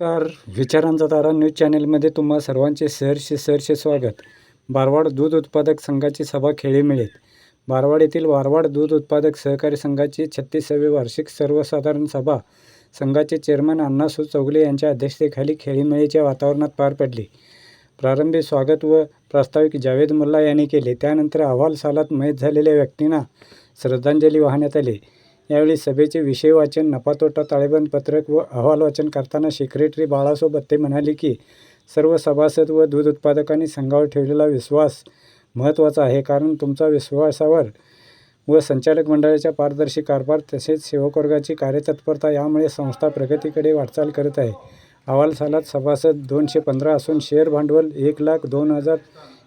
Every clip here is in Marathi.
नमस्कार. विचारांचा तारा न्यूज चॅनेलमध्ये तुम्हा सर्वांचे सहर्ष सहर्ष स्वागत. बारवाड दूध उत्पादक संघाची सभा खेळी बारवाड येथील बारवाड दूध उत्पादक सहकारी संघाची छत्तीसावी वार्षिक सर्वसाधारण सभा संघाचे चेअरमन अण्णासू चौगले यांच्या अध्यक्षतेखाली खेळीमेळीच्या वातावरणात पार पडली. प्रारंभी स्वागत व प्रास्ताविक जावेद मुल्ला यांनी केले. त्यानंतर अहवाल सालात मयत झालेल्या व्यक्तींना श्रद्धांजली वाहण्यात आली. यावेळी सभेचे विषय वाचन नफातोटा ताळेबंद पत्रक व अहवाल वाचन करताना सेक्रेटरी बाळासोबत ते म्हणाले की सर्व सभासद व दूध उत्पादकांनी संघावर ठेवलेला विश्वास महत्त्वाचा आहे. कारण तुमचा विश्वासावर व संचालक मंडळाच्या पारदर्शी कारभार तसेच सेवकवर्गाची कार्यतत्परता यामुळे संस्था प्रगतीकडे वाटचाल करत आहे. अहवाल सालात सभासद दोनशे पंधरा असून शेअर भांडवल एक लाख दोन हजार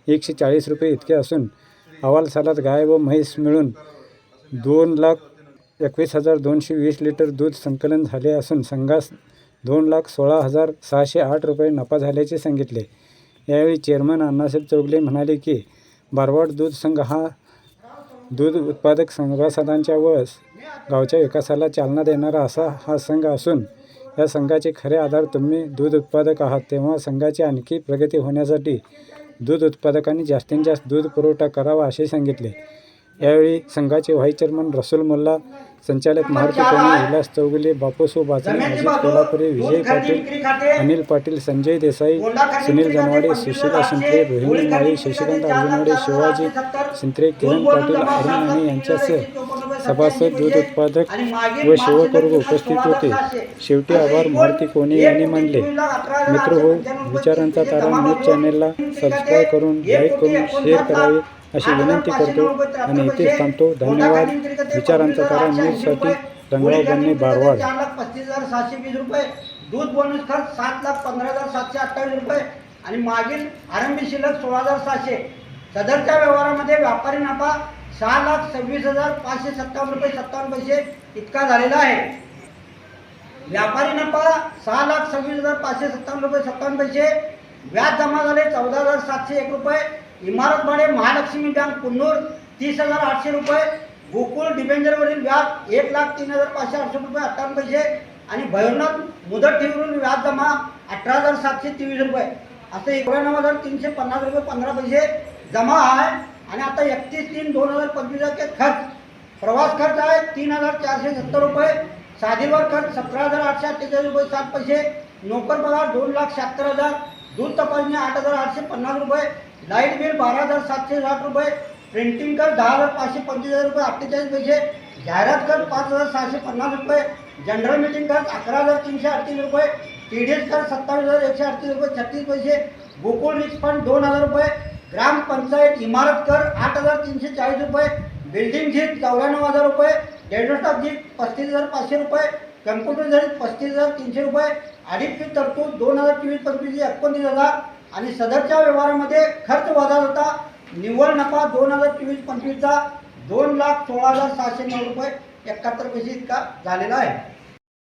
एकशे चाळीस रुपये इतके असून अहवाल सालात गाय व म्हैस मिळून दोन लाख एकवीस हजार दोनशे वीस लिटर दूध संकलन झाले असून संघास दोन लाख सोळा हजार सहाशे आठ रुपये नफा झाल्याचे सांगितले. यावेळी चेअरमन अण्णासाहेब चौगले म्हणाले की बारवाड दूध संघ हा दूध उत्पादक सभासदांच्या व गावच्या विकासाला चालना देणारा असा हा संघ असून या संघाचे खरे आधार तुम्ही दूध उत्पादक आहात तेव्हा संघाची आणखी प्रगती होण्यासाठी दूध उत्पादकांनी जास्तीत जास्त दूध पुरवठा करावा असे सांगितले. यावेळी संघाचे व्हाईस चेअरमन रसूल मुल्ला संचालक मारुती कोणी विलास चौगुले बापूसो बाचणे अजित कोल्हापुरे विजय पाटील अनिल पाटील संजय देसाई सुनील जनवाडे सुशीला शिंत्रे रोहिणी माळी शशिकांत अर्जुनवाडे शिवाजी शिंत्रे किरण पाटील अरुण माने यांच्यासह सभासद दूध उत्पादक व सेवकवर्ग उपस्थित होते. शेवटी आभार मारुती कोणी यांनी मानले. मित्र हो विचारांचा तारा न्यूज चॅनेलला सबस्क्राईब करून लाईक करून शेअर करावे. अशी विनंती करतो आणि इथेच थांबतो. धन्यवाद. विचारांचा तारा न्यूजसाठी रंगराव बन्ने बारवाड. चार लाख पस्तीस हजार सहाशे वीस रुपये दूध बोनस खर्च सात लाख पंधरा हजार सातशे अठ्ठावीस रुपये आणि मागील आरंभी शिल्लक सोळा हजार सहाशे. सदरच्या व्यवहारामध्ये व्यापारी नफा सहा लाख सव्वीस हजार पाचशे सत्तावन्न रुपये सत्तावन्न पैसे इतका झालेला आहे. व्यापारी नफा सहा लाख सव्वीस हजार पाचशे सत्तावन्न रुपये सत्तावन्न पैसे. व्याज जमा झाले चौदा हजार सातशे एक रुपये. इमारत भाडे महालक्ष्मी बँक कुन्नूर तीस हजार आठशे रुपये. गोकुळ डिबेंजरवरील व्याज एक लाख तीन हजार पाचशे आठशे रुपये अठ्ठावन्न पैसे. आणि भैरवनाथ मुदत ठेवीवरून व्याज जमा अठरा हजार सातशे तेवीस रुपये. असं एकोणनव्वद हजार तीनशे पन्नास रुपये पंधरा पैसे जमा आहे. आणि आता एकतीस तीन दोन हजार पंचवीसचे खर्च. प्रवास खर्च आहे तीन हजार चारशे सत्तर रुपये. साधीवर खर्च सतरा हजार आठशे अठ्ठेचाळीस रुपये सात पैसे. नोकर पगार दोन लाख शहात्तर हजार. दूध तपासणी आठ हजार आठशे पन्नास रुपये लाइट बिल बारा हजार सातशे साठ रुपये प्रिंटिंग कर दहा हजार पाचशे पंचवीस हजार रुपये अठ्ठेचाळीस पैसे जाहिरात कर पाच हजार सहाशे पन्नास रुपये जनरल मीटिंग खर्च अकरा हजार तीनशे अडतीस रुपये टी डी एस कर सत्तावीस हजार एकशे अडतीस रुपये छत्तीस पैसे गोकुळ रिक्स फंड दोन हजार रुपये ग्रामपंचायत इमारत कर आठ हजार तीनशे चाळीस रुपये बिल्डिंग झीट चौऱ्याण्णव हजार रुपये डेडोस्टॉप झीट पस्तीस हजार पाचशे रुपये कम्प्युटर झाले पस्तीस हजार तीनशे रुपये ऑडिट तरतूद दोन हजार चोवीस पंचवीस एकोणतीस हजार. आणि सदरच्या व्यवहारामध्ये खर्च वजा होता निव्वळ नफा दोन हजार चोवीस पंचवीसचा दोन लाख सोळा हजार सहाशे नऊ रुपये. एकाहत्तर पैसे इतका झालेला आहे.